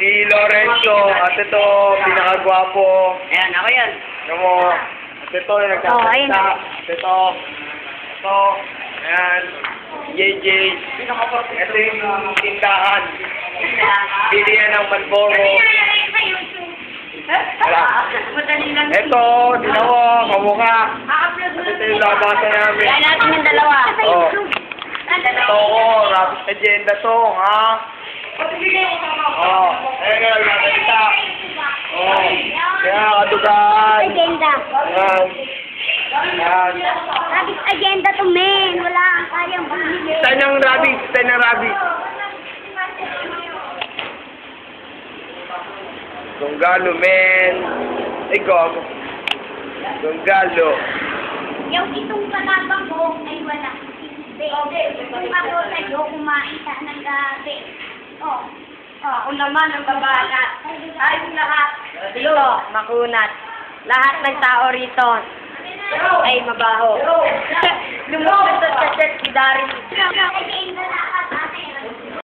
Si Lorenzo, at ito, pinakagwapo. Ayan, ako yan. Ano mo? At ito, yung Oh, ayun. nagkakanta. At ito, ito, ayan, JJ. Ito yung tindahan. Bili yan ng Malboro. Wala. Ito, mo, kamukha. At ito yung labasan namin. Kaya natin yung dalawa. Oh. Ito ko, rapid agenda to, ha? Ayun nga, nagkakita. Oh, kaya kadugaan. Agenda. Yan. Yan. Rabbit agenda to, men. Wala kang kayang bumili. Saan yung rabbit? Saan yung rabbit? Donggalo, men. Ay, gago. Donggalo. Yung itong kalabang mo ay wala. Hindi. Kung ako sa'yo, kumain ka ng gabi. Oh. Oh, ako naman ang babanat. Tayong lahat. Dito, makunat. Lahat ng tao rito ay mabaho.